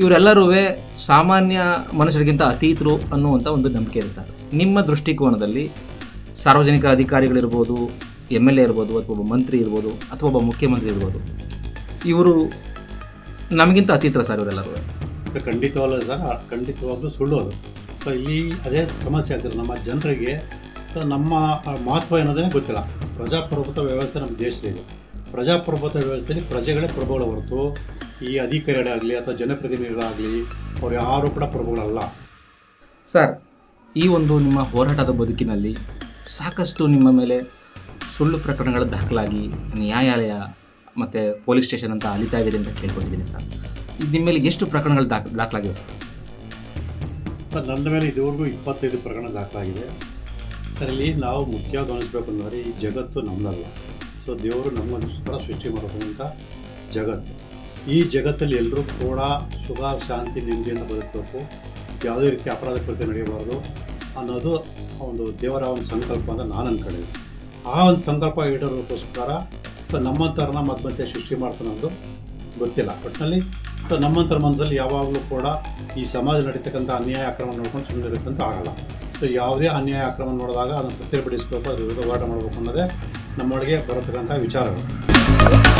ಇವರೆಲ್ಲರೂ ಸಾಮಾನ್ಯ ಮನುಷ್ಯರಿಗಿಂತ ಅತೀತರು ಅನ್ನುವಂಥ ಒಂದು ನಂಬಿಕೆ ಇದೆ ಸರ್. ನಿಮ್ಮ ದೃಷ್ಟಿಕೋನದಲ್ಲಿ ಸಾರ್ವಜನಿಕ ಅಧಿಕಾರಿಗಳಿರ್ಬೋದು, ಎಂ ಎಲ್ ಎ ಇರ್ಬೋದು, ಅಥವಾ ಒಬ್ಬ ಮಂತ್ರಿ ಇರ್ಬೋದು, ಅಥವಾ ಒಬ್ಬ ಮುಖ್ಯಮಂತ್ರಿ ಇರ್ಬೋದು, ಇವರು ನಮಗಿಂತ ಅತೀತರ ಸರ್ ಇವರೆಲ್ಲರೂ? ಖಂಡಿತವಾಗ್ಲೂ ಸರ್ ಖಂಡಿತವಾಗ್ಲೂ ಸುಳ್ಳು ಅದು ಸೊ ಇಲ್ಲಿ ಅದೇ ಸಮಸ್ಯೆ ಆಗ್ತದೆ. ನಮ್ಮ ಜನರಿಗೆ ನಮ್ಮ ಮಹತ್ವ ಏನೋದೇ ಗೊತ್ತಿಲ್ಲ. ಪ್ರಜಾಪ್ರಭುತ್ವ ವ್ಯವಸ್ಥೆ ನಮ್ಮ ದೇಶದಲ್ಲಿ ಪ್ರಜಾಪ್ರಭುತ್ವ ವ್ಯವಸ್ಥೆಯಲ್ಲಿ ಪ್ರಜೆಗಳೇ ಪ್ರಬಲ ಹೊರತು ಈ ಅಧಿಕಾರಿಗಳಾಗಲಿ ಅಥವಾ ಜನಪ್ರತಿನಿಧಿಗಳಾಗಲಿ ಅವ್ರು ಯಾರು ಕೂಡ ಪ್ರಭುಗಳಲ್ಲ. ಸರ್ ಈ ಒಂದು ನಿಮ್ಮ ಹೋರಾಟದ ಬದುಕಿನಲ್ಲಿ ಸಾಕಷ್ಟು ನಿಮ್ಮ ಮೇಲೆ ಸುಳ್ಳು ಪ್ರಕರಣಗಳು ದಾಖಲಾಗಿ ನ್ಯಾಯಾಲಯ ಮತ್ತು ಪೊಲೀಸ್ ಸ್ಟೇಷನ್ ಅಂತ ಅಲಿತಾ ಇದೆ ಅಂತ ಕೇಳ್ಕೊಂಡಿದ್ದೀನಿ ಸರ್. ಇದು ನಿಮ್ಮ ಮೇಲೆ ಎಷ್ಟು ಪ್ರಕರಣಗಳು ದಾಖ ದಾಖಲಾಗಿವೆ ಸರ್? ಸರ್ ನನ್ನ ಮೇಲೆ ಇದುವರೆಗೂ ಇಪ್ಪತ್ತೈದು ಪ್ರಕರಣ ದಾಖಲಾಗಿದೆ. ಅದರಲ್ಲಿ ನಾವು ಮುಖ್ಯವಾಗಿ ಗಮನಿಸಬೇಕು ಅಂದರೆ ಈ ಜಗತ್ತು ನಮ್ಮದಲ್ಲ ಸೊ ದೇವರು ನಮ್ಮನ್ನು ಸೃಷ್ಟಿ ಮಾಡೋದಂತ ಜಗತ್ತು. ಈ ಜಗತ್ತಲ್ಲಿ ಎಲ್ಲರೂ ಕೂಡ ಸುಖ, ಶಾಂತಿ ನೆಮ್ಮದಿಯನ್ನು ಬದುಕಬೇಕು. ಯಾವುದೇ ರೀತಿ ಅಪರಾಧ ಕೃತ್ಯ ನಡೆಯಬಾರ್ದು ಅನ್ನೋದು ಒಂದು ದೇವರ ಒಂದು ಸಂಕಲ್ಪ ಅಂತ ನಾನು ಅಂದ್ಕೊಂಡಿದ್ದೆ ಆ ಒಂದು ಸಂಕಲ್ಪ ಈಡೇರೋದಕ್ಕೋಸ್ಕರ ಸೊ ನಮ್ಮಂಥರನ್ನ ಮತ್ತೆ ಮತ್ತೆ ಸೃಷ್ಟಿ ಅನ್ನೋದು ಗೊತ್ತಿಲ್ಲ. ಒಟ್ಟಿನಲ್ಲಿ ಸೊ ನಮ್ಮಂತರ ಮನಸ್ಸಲ್ಲಿ ಯಾವಾಗಲೂ ಕೂಡ ಈ ಸಮಾಜ ನಡೀತಕ್ಕಂಥ ಅನ್ಯಾಯ, ಅಕ್ರಮ ನೋಡ್ಕೊಂಡು ಸುಮ್ಮನೆ ಇರುತ್ತಂತ ಆಗಲ್ಲ. ಸೊ ಯಾವುದೇ ಅನ್ಯಾಯ, ಅಕ್ರಮ ನೋಡಿದಾಗ ಅದನ್ನು ಪ್ರತಿಭಟಿಸಬೇಕು ಅದ್ರ ವಿರುದ್ಧ ಹೋರಾಟ ಮಾಡಬೇಕು ಅನ್ನೋದೇ ನಮ್ಮೊಳಗೆ ಬರತಕ್ಕಂಥ ವಿಚಾರಗಳು.